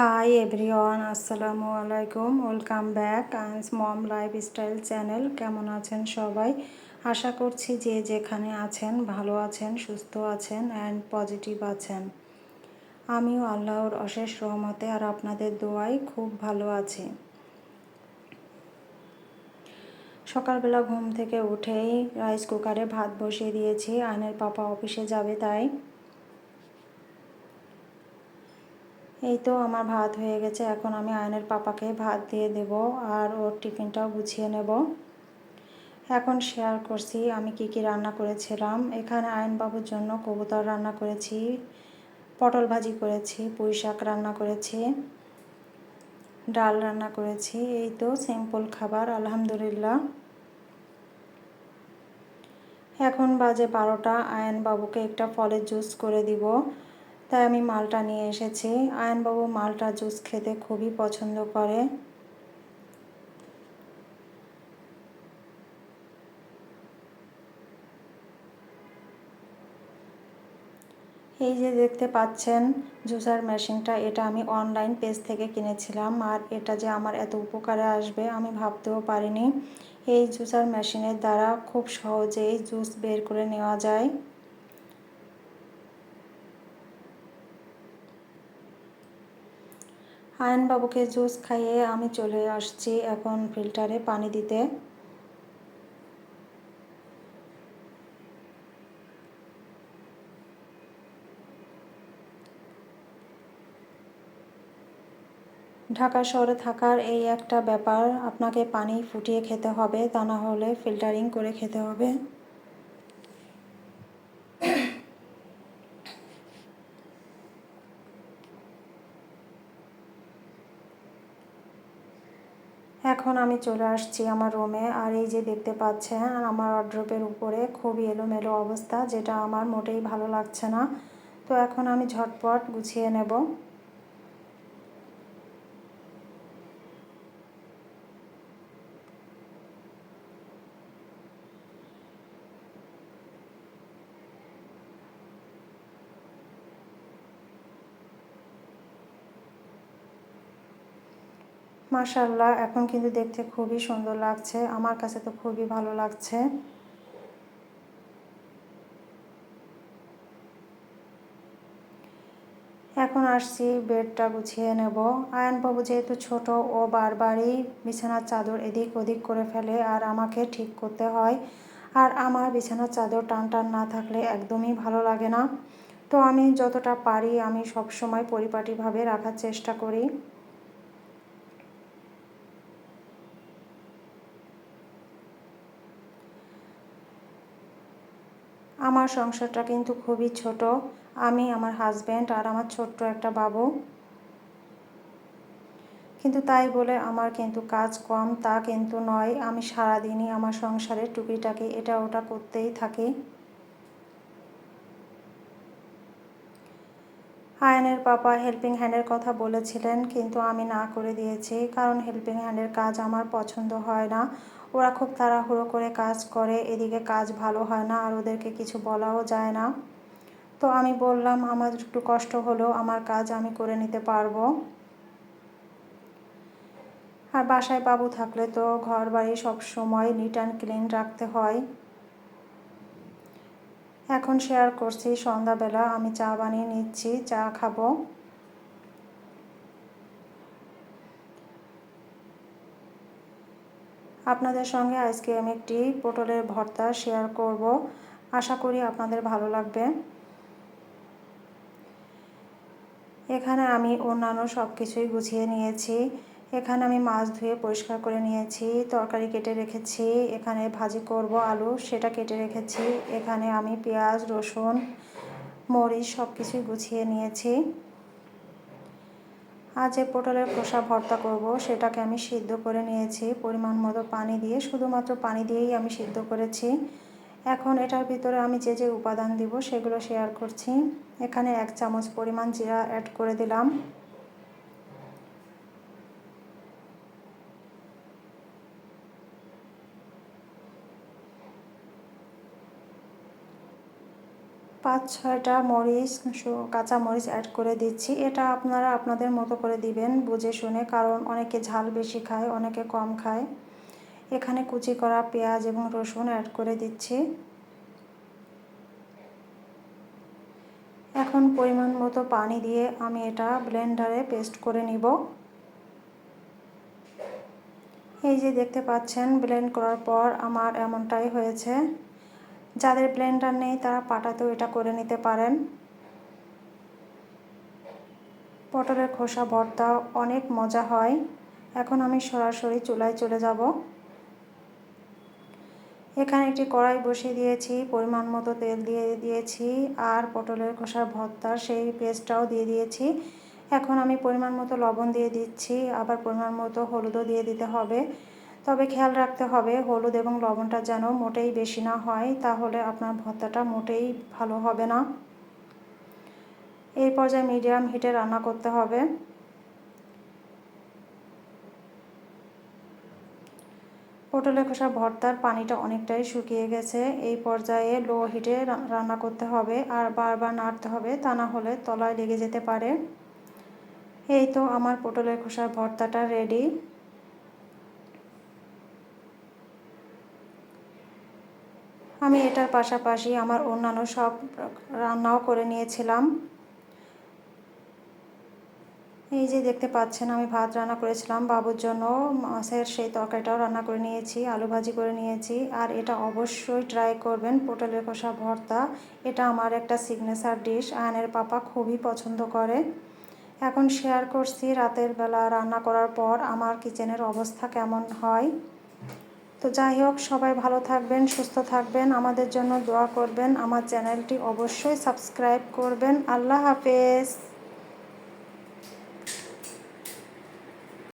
High everyone আসসালামু আলাইকুম welcome back আইন্স mom lifestyle channel কেমন আছেন সবাই? আশা করছি যে যেখানে আছেন, ভালো আছেন, সুস্থ আছেন অ্যান্ড পজিটিভ আছেন। আমিও আল্লাহর অশেষ রহমতে আর আপনাদের দোয়াই খুব ভালো আছি। সকালবেলা ঘুম থেকে উঠেই রাইস কুকারে ভাত বসিয়ে দিয়েছি। আয়নের পাপা অফিসে যাবে তাই। এই তো আমার ভাত হয়ে গেছে, এখন আমি আয়নের পাপাকে ভাত দিয়ে দেব আর ওর টিফিনটাও গুছিয়ে নেব। এখন শেয়ার করছি আমি কি কি রান্না করেছিলাম। এখানে আয়নবাবুর জন্য কবুতর রান্না করেছি, পটল ভাজি করেছি, পুঁই শাক রান্না করেছি, ডাল রান্না করেছি, এই তো সিম্পল খাবার, আলহামদুলিল্লাহ। এখন বাজে বারোটা, আয়নবাবুকে একটা ফলের জুস করে দিব। তাই আমি মালটা নিয়ে এসেছি। আয়নবাবু মালটা জুস খেতে খুবই পছন্দ করে। এই যে দেখতে পাচ্ছেন, জুসার মেশিনটা, এটা আমি অনলাইন পেজ থেকে কিনেছিলাম। আর এটা যে আমার এত উপকারে আসবে, আমি ভাবতেও পারিনি। এই জুসার মেশিনের দ্বারা খুব সহজেই জুস বের করে নেওয়া যায়। আয়নবাবুকে জুস খাইয়ে আমি চলে আসছি এখন ফিল্টারে পানি দিতে। ঢাকা শহরে থাকার এই একটা ব্যাপার, আপনাকে পানি ফুটিয়ে খেতে হবে, তা না হলে ফিল্টারিং করে খেতে হবে। এখন আমি চলে আসছি আমার রুমে আর এই যে দেখতে পাচ্ছেন, আমার অড্রপের উপরে খুবই এলোমেলো অবস্থা, যেটা আমার মোটেই ভালো লাগছে না। তো এখন আমি ঝটপট গুছিয়ে নেব। মাশাল্লাহ এখন কিন্তু দেখতে খুবই সুন্দর লাগছে। আমার কাছে তো খুবই ভালো লাগছে। এখন আসছি, বেডটা গুছিয়ে নেব। আয়নবাবু যেহেতু ছোট, ও বারবারই বিছানার চাদর এদিক ওদিক করে ফেলে আর আমাকে ঠিক করতে হয়। আর আমার বিছানার চাদর টান টান না থাকলে একদমই ভালো লাগে না। তো আমি যতটা পারি আমি সবসময় পরিপাটিভাবে রাখার চেষ্টা করি। আমার সংসারটা কিন্তু খুবই ছোট। আমি, আমার হাজব্যান্ড আর আমার ছোট্ট একটা বাবু। কিন্তু তাই বলে আমার কিন্তু কাজ কম, তা কিন্তু নয়। আমি সারাদিনই আমার সংসারে টুকিটাকি, এটা ওটা করতেই থাকি। আয়নের পাপা হেল্পিং হ্যান্ডের কথা বলেছিলেন, কিন্তু আমি না করে দিয়েছি, কারণ হেল্পিং হ্যান্ডের কাজ আমার পছন্দ হয় না। ওরা খুব তাড়াহুড়ো করে কাজ করে, এদিকে কাজ ভালো হয় না, আর ওদেরকে কিছু বলাও যায় না। তো আমি বললাম, আমার একটু কষ্ট হলেও আমার কাজ আমি করে নিতে পারব। আর বাসায় বাবু থাকলে তো ঘর বাড়ি সময় নিট অ্যান্ড ক্লিন রাখতে হয়। এখন শেয়ার করছি, সন্ধ্যাবেলা আমি চা বানিয়ে নিচ্ছি, চা খাব। আপনাদের সঙ্গে আজকে আমি একটি পটলের ভর্তা শেয়ার করব। আশা করি আপনাদের ভালো লাগবে। এখানে আমি অন্যান্য সব কিছুই গুছিয়ে নিয়েছি। এখানে আমি মাছ ধুয়ে পরিষ্কার করে নিয়েছি, তরকারি কেটে রেখেছি, এখানে ভাজি করব আলু, সেটা কেটে রেখেছি, এখানে আমি পেঁয়াজ, রসুন, মরিচ সব কিছুই গুছিয়ে নিয়েছি। আজ যে পটলের খোসা ভর্তা করব, সেটাকে আমি সিদ্ধ করে নিয়েছি, পরিমাণ মতো পানি দিয়ে, শুধুমাত্র পানি দিয়েই আমি সিদ্ধ করেছি। এখন এটার ভিতরে আমি যে যে উপাদান দিব সেগুলো শেয়ার করছি। এখানে এক চামচ পরিমাণ জিরা অ্যাড করে দিলাম। পাঁচ ছয়টা মরিচ কাঁচা মরিচ অ্যাড করে দিচ্ছি। এটা আপনারা আপনাদের মতো করে দিবেন, বুঝে শুনে, কারণ অনেকে ঝাল বেশি খায়, অনেকে কম খায়। এখানে কুচি করা পেঁয়াজ এবং রসুন অ্যাড করে দিচ্ছি। এখন পরিমাণ মতো পানি দিয়ে আমি এটা ব্লেন্ডারে পেস্ট করে নিব। এই যে দেখতে পাচ্ছেন ব্লেন্ড করার পর আমার এমনটাই হয়েছে। যাদের ব্লেন্ডার নেই, তারা পাটাতেও এটা করে নিতে পারেন। পটলের খোসা, ভর্তা, অনেক মজা হয়। এখন আমি সরাসরি চুলায় চলে যাব। এখানে একটি কড়াই বসিয়ে দিয়েছি, পরিমাণ মতো তেল দিয়ে দিয়েছি, আর পটলের খোসার ভর্তা, সেই পেস্টটাও দিয়ে দিয়েছি। এখন আমি পরিমাণ মতো লবণ দিয়ে দিচ্ছি, আবার পরিমাণ মতো হলুদও দিয়ে দিতে হবে। তবে খেয়াল রাখতে হবে, হলুদ এবং লবণটা যেন মোটেই বেশি না হয়, তাহলে আপনার ভর্তাটা মোটেই ভালো হবে না। এই পর্যায়ে মিডিয়াম হিটে রান্না করতে হবে। পটলের খোসা ভর্তার পানিটা অনেকটাই শুকিয়ে গেছে, এই পর্যায়ে লো হিটে রান্না করতে হবে, আর বারবার নাড়তে হবে, তা না হলে তলায় লেগে যেতে পারে। এই তো আমার পটলের খোসার ভর্তাটা রেডি। আমি এটার পাশাপাশি আমার অন্যান্য সব রান্নাও করে নিয়েছিলাম। এই যে দেখতে পাচ্ছেন, আমি ভাত রান্না করেছিলাম বাবুর জন্য। মাছের সেই তরকারিটাও রান্না করে নিয়েছি, আলু ভাজি করে নিয়েছি। আর এটা অবশ্যই ট্রাই করবেন, পটলের কষা ভর্তা। এটা আমার একটা সিগনেচার ডিশ আয়নের পাপা খুবই পছন্দ করে। এখন শেয়ার করছি রাতের বেলা রান্না করার পর আমার কিচেনের অবস্থা কেমন হয়। তো যাই হোক, সবাই ভালো থাকবেন, সুস্থ থাকবেন। আমাদের জন্য দোয়া করবেন। আমার চ্যানেলটি অবশ্যই সাবস্ক্রাইব করবেন। আল্লাহ হাফেজ।